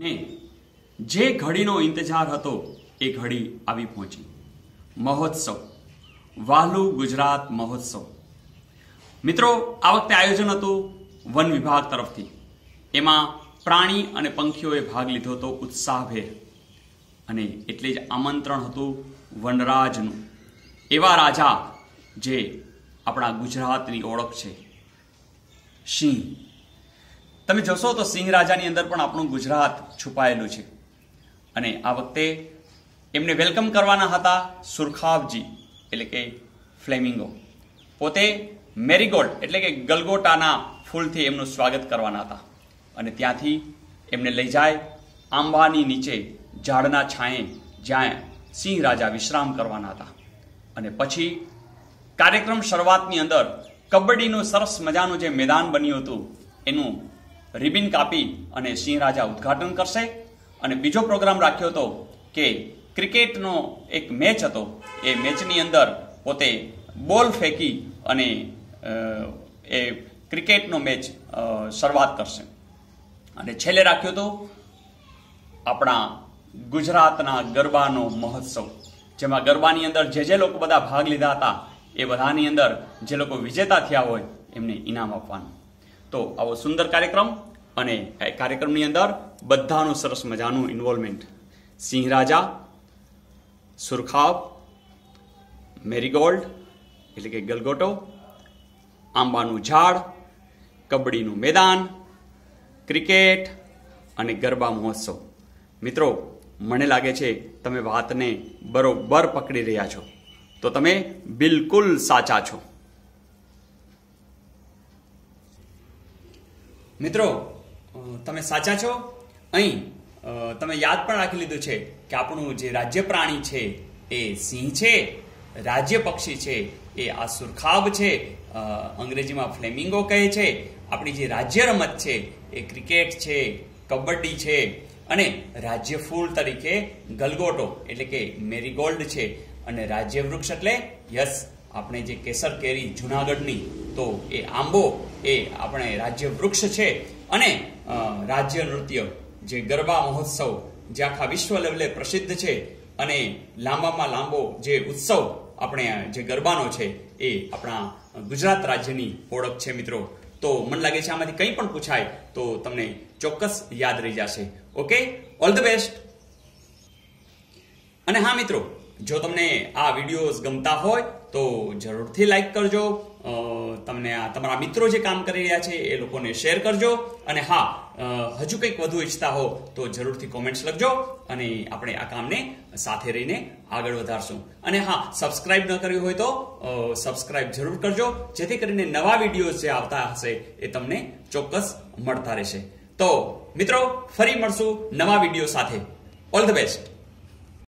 ને જે ઘડીનો ઇંતજાર હતો, એ ઘડી આવી પહોંચી. મહોત્સવ. વાહલું ગુજરાત મહોત્સવ. મિત્રો, આ વખતે આયોજન હતું વન વિભાગ તરફથી. એમાં પ્રાણી અને પંખીઓએ ભાગ લીધો હતો ઉત્સાહભેર. અને એટલે જ આમંત્રણ હતું વનરાજનું. એવા રાજા જે આપણા ગુજરાતની ઓળખ છે. સિંહ. તમે જોશો તો સિંહ રાજાની અંદર પણ આપણું ગુજરાત છુપાયેલું છે. અને આ વખતે એમને વેલકમ કરવાના હતા સુરખાબજી, એટલે કે ફ્લેમિંગો. પોતે મેરીગોલ્ડ, એટલે કે ગલગોટાના ફૂલથી એમનું સ્વાગત કરવાના હતા. અને ત્યાંથી એમને લઈ જાય આંબાની નીચે, ઝાડના છાંયે, જ્યાં સિંહ રાજા વિશ્રામ કરવાના હતા. અને પછી કાર્યક્રમ શરૂઆતની અંદર કબડ્ડીનું સરસ મજાનું જે મેદાન બન્યું હતું, એનું રિબિન કાપી અને સિંહ રાજા ઉદ્ઘાટન કરશે. અને બીજો પ્રોગ્રામ રાખ્યો હતો કે ક્રિકેટનો એક મેચ હતો. એ મેચની અંદર પોતે બોલ ફેંકી અને એ ક્રિકેટનો મેચ શરૂઆત કરશે. અને છેલ્લે રાખ્યો હતો આપણા ગુજરાતના ગરબાનો મહોત્સવ. જેમાં ગરબાની અંદર જે જે લોકો બધા ભાગ લીધા હતા, એ બધાની અંદર જે લોકો વિજેતા થયા હોય એમને ઇનામ આપવાનું. તો આવો સુંદર કાર્યક્રમ અને કાર્યક્રમની અંદર બધાનું સરસ મજાનું ઇન્વોલ્વમેન્ટ સિંહ રાજા, સુરખાબ, મેરીગોલ્ડ, એટલે કે ગલગોટો, આંબાનું ઝાડ, કબડ્ડીનું મેદાન, ક્રિકેટ અને ગરબા મહોત્સવ. મિત્રો, મને લાગે છે તમે વાતને બરોબર પકડી રહ્યા છો. તો તમે બિલકુલ સાચા છો. મિત્રો તમે સાચા છો? અહીં તમે યાદ પણ રાખી લીધું છે કે આપણું જે રાજ્ય પ્રાણી છે એ સિંહ છે, રાજ્ય પક્ષી છે, એ આ સુરખાબ છે અંગ્રેજીમાં ફ્લેમિંગો કહે છે, આપણી જે રાજ્ય રમત છે એ ક્રિકેટ છે, કબડ્ડી છે અને રાજ્ય ફૂલ તરીકે ગલગોટો એટલે કે મેરીગોલ્ડ છે અને રાજ્ય વૃક્ષ એટલે યસ. આપણે જે કેસર કેરી જુનાગઢની, તો એ આંબો એ આપણે રાજ્ય વૃક્ષ છે અને રાજ્ય નૃત્ય, જે ગરબા મહોત્સવ, જે આખા વિશ્વ લેવલે પ્રસિદ્ધ છે અને લાંબામાં લાંબો જે ઉત્સવ આપણે, જે ગરબાનો છે એ આપણા ગુજરાત રાજ્યની ઓળખ છે મિત્રો. તો મને લાગે છે આમાંથી કંઈ પણ પૂછાય, તો તમને ચોક્કસ યાદ રહી જશે. ઓકે? All the best. અને હા મિત્રો, જો તમને આ વિડીયોઝ ગમતા હોય તો જરૂરથી લાઈક કરજો. તમને આ તમારા મિત્રો જે કામ કરી રહ્યા છે એ લોકોને શેર કરજો. અને હા હજુ કંઈક વધુ ઈચ્છતા હો તો જરૂરથી કોમેન્ટ્સ લખજો અને આપણે આ કામને સાથે રહીને આગળ વધારશું. અને હા સબસ્ક્રાઇબ ન કર્યું હોય તો સબસ્ક્રાઇબ જરૂર કરજો. જેથી કરીને નવા વિડીયોઝ જે આવતા હશે એ તમને ચોક્કસ મળતા રહેશે. તો મિત્રો, ફરી મળશું નવા વીડિયો સાથે. All the best